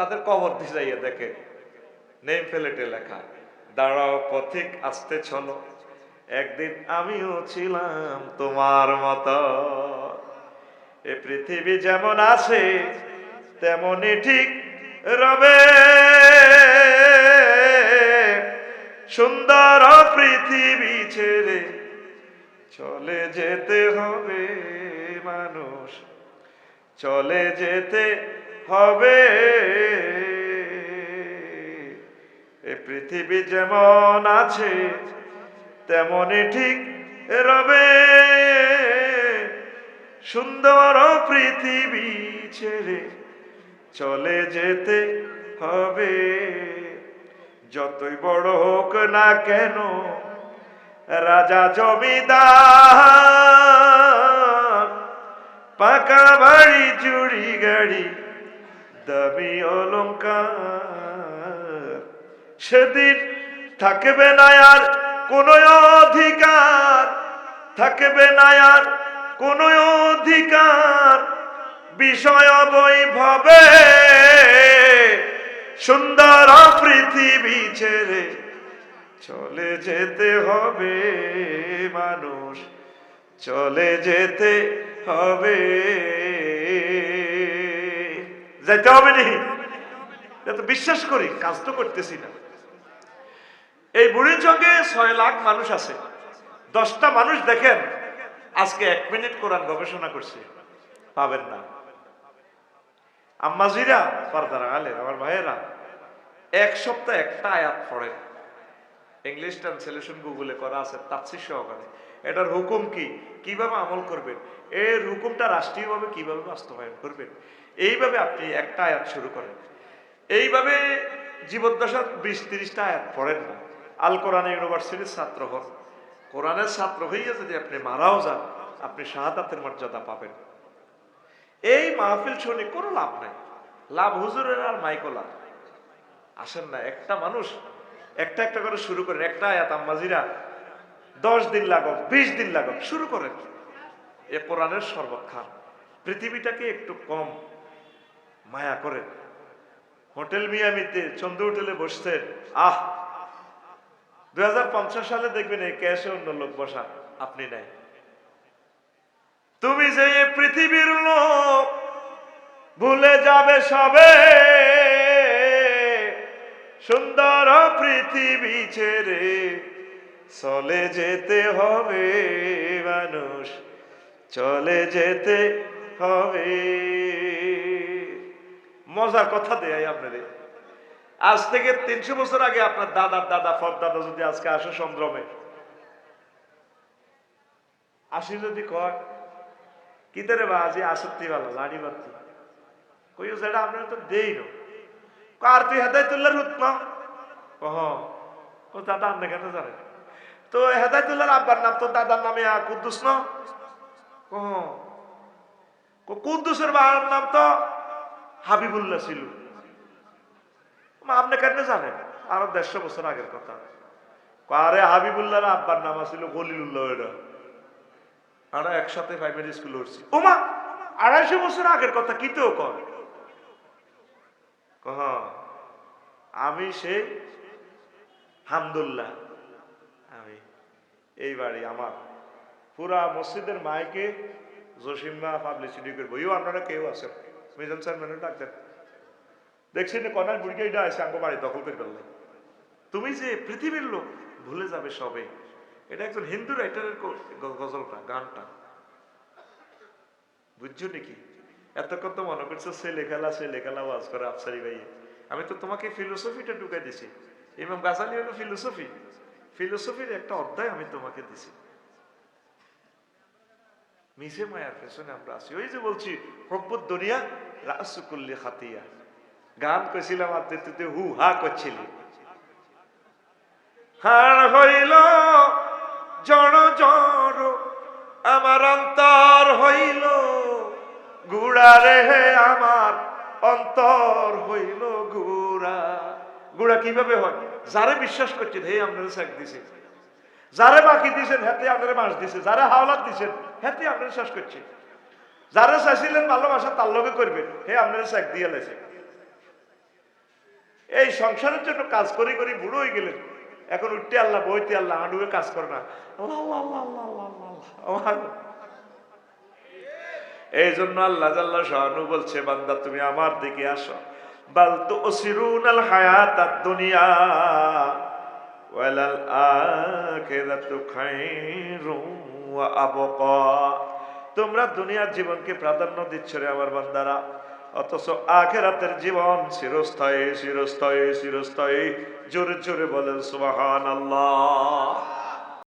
তাদের কবর যাইয়া দেখে, নেম ফেলেটে লেখা, দাঁড়াও পথিক, আসতে চলো। একদিন আমিও ছিলাম তোমার মতো। এ পৃথিবী যেমন আছে, তেমনই ঠিক রবে। সুন্দর পৃথিবী ছেড়ে চলে যেতে হবে মানুষ। চলে যেতে হবে। এ পৃথিবী যেমন আছে তেমনই ঠিক রবে। সুন্দর পৃথিবী ছেড়ে চলে যেতে হবে। যতই বড় হোক না কেন, রাজা জমিদার, পাকা বাড়ি চুড়ি গাড়ি দাবি অলঙ্কার সেদিন থাকবে না আর কোনো অধিকার। থাকবে না আর কোনো অধিকার। বিষয় বৈভবে সুন্দর পৃথিবী ছেড়ে চলে যেতে হবে মানুষ। চলে যেতে হবে। যাইতে হবে নি। তো বিশ্বাস করি, কাজ তো করতেছি না। এই বুড়ির সঙ্গে ছয় লাখ মানুষ আছে। দশটা মানুষ দেখেন, আজকে এক মিনিট কোরআন গবেষণা করছে। পাবেন না। আম্মাজিরা পারদারা আলে আমার ভাইয়েরা, এক সপ্তাহ একটা আয়াত পড়েন। ইংলিশ ট্রান্সলেশন গুগলে করা আছে, তাফসির সহকারে। এটার হুকুম কি? কীভাবে আমল করবেন? এর হুকুমটা রাষ্ট্রীয়ভাবে কীভাবে বাস্তবায়ন করবেন? এইভাবে আপনি একটা আয়াত শুরু করেন। এইভাবে জীবদ্দশার বিশ, তিরিশটা আয়াত পড়েন। না আল কোরআন ইউনিভার্সিটির ছাত্র হন। কোরআনের ছাত্র হইয়া যদি আপনি মারাও যান, আপনি শাহাদাতের মর্যাদা পাবেন। এই মাহফিল শুনে কোনো লাভ নাই। লাভ হুজুরের আর মাইকো লাভ। আসেন না, একটা মানুষ, একটা একটা করে শুরু করেন। একটা আয়াত, আম্মাজিরা দশ দিন লাগক, বিশ দিন লাগক, শুরু করেন। এ কোরআনের খান পৃথিবীটাকে একটু কম মায়া করেন। হোটেল মিয়ামিতে চন্দ্র হোটেলে বসছেন আহ! দু হাজার পঞ্চাশ সালে দেখবেন এই ক্যাশে অন্য লোক বসা, আপনি নাই। তুমি যে পৃথিবীর লোক, ভুলে যাবে সবে। সুন্দর পৃথিবী ছেড়ে চলে যেতে হবে মানুষ, চলে যেতে হবে। মজার কথা দেয় আপনাদের আজ থেকে তিনশো বছর আগে আপনার দাদার দাদা ফর দাদা যদি আজকে আসে সংগ্রামে। আসি যদি কয় কিতারে বা, আজি আসত্তি ভালো লাড়ি বাত্তি কইও সেটা আপনার তো দেই না। কার তুই হেদায় তুল্লার হুত না কহ ও দাদা, আপনি কেন জানেন? তো হেদায়তুল্লাহর আব্বার নাম তো দাদার নামে কুদ্দুস না? কুদ্দুসের বাবার নাম তো হাবিবুল্লাহ ছিল। মা, আপনি কেন জানেন? আরও দেড়শো বছর আগের কথা। আরে হাবিবুল্লাহর আব্বার নাম ছিল গলিলুল্লাহ একসাথে প্রাইমারি স্কুলে উঠছি। ওমা আড়াইশো বছর আগের কথা কি তো আমি সেই হামদুল্লাহ। আমি এই বাড়ি আমার। পুরা মসজিদের মাইকে জসিম্মা পাবলিসিটি করব। ইও আপনারা কেউ আছেন? মিজান স্যার মেনে ডাকতেন দেখছি না, কনার বুড়িকে এটা আছে আঙ্গ বাড়ি দখল করে ফেললে। তুমি যে পৃথিবীর লোক, ভুলে যাবে সবে। এটা একজন হিন্দু রাইটারের গজলটা গানটা। বুঝছ নাকি? এত কত মনে করছ সে লেখালা সে লেখালা ওয়াজ করে আফসারি ভাই আমি তো তোমাকে ফিলোসফিটা ঢুকাই দিছি। ইমাম গাজালি হলো ফিলোসফি ফিলোসফির একটা অধ্যায় আমি তোমাকে দিছি। মিশে মায়ার পেছনে আমরা আছি। ওই যে বলছি হব্বত দুনিয়া রাসুকুল্লি খাতিয়া। গান কইছিলাম আর তুই হু হা করছিলি। হার হইল জড় জড় আমার অন্তর হইল গুড়া রে, আমার অন্তর হইল গুড়া। গুড়া কীভাবে হয়? যারে বিশ্বাস করছেন হে আপনারা শেখ দিছে। যারে বাকি দিছেন, হেতে আপনারা মাস দিছে। যারে হাওলাত দিছেন, হেতে আপনারা শেষ করছে। যারে চাইছিলেন ভালোবাসা, তার লগে করবেন। হে, আপনারা শেখ দিয়ে লেছে এই সংসারের জন্য কাজ করে করে বুড়ো হয়ে গেলেন। এখন উঠতে আল্লাহ, বইতে আল্লাহ, আডুয়ে কাজ করে না। এই জন্য আল্লাহ জাল্লা শাহানু বলছে, বান্দা, তুমি আমার দিকে আসো। বাল তো অসিরুন আল হায়াত দুনিয়া ওয়ালাল আখিরাতু খায়রুম ওয়া আবকা। তোমরা দুনিয়ার জীবনকে প্রাধান্য দিচ্ছ রে আমার বান্দারা। অথচ আখেরাতের জীবন চিরস্থায়ী চিরস্থায়ী চিরস্থায়ী। জোরে জোরে বলেন সুবহানাল্লাহ।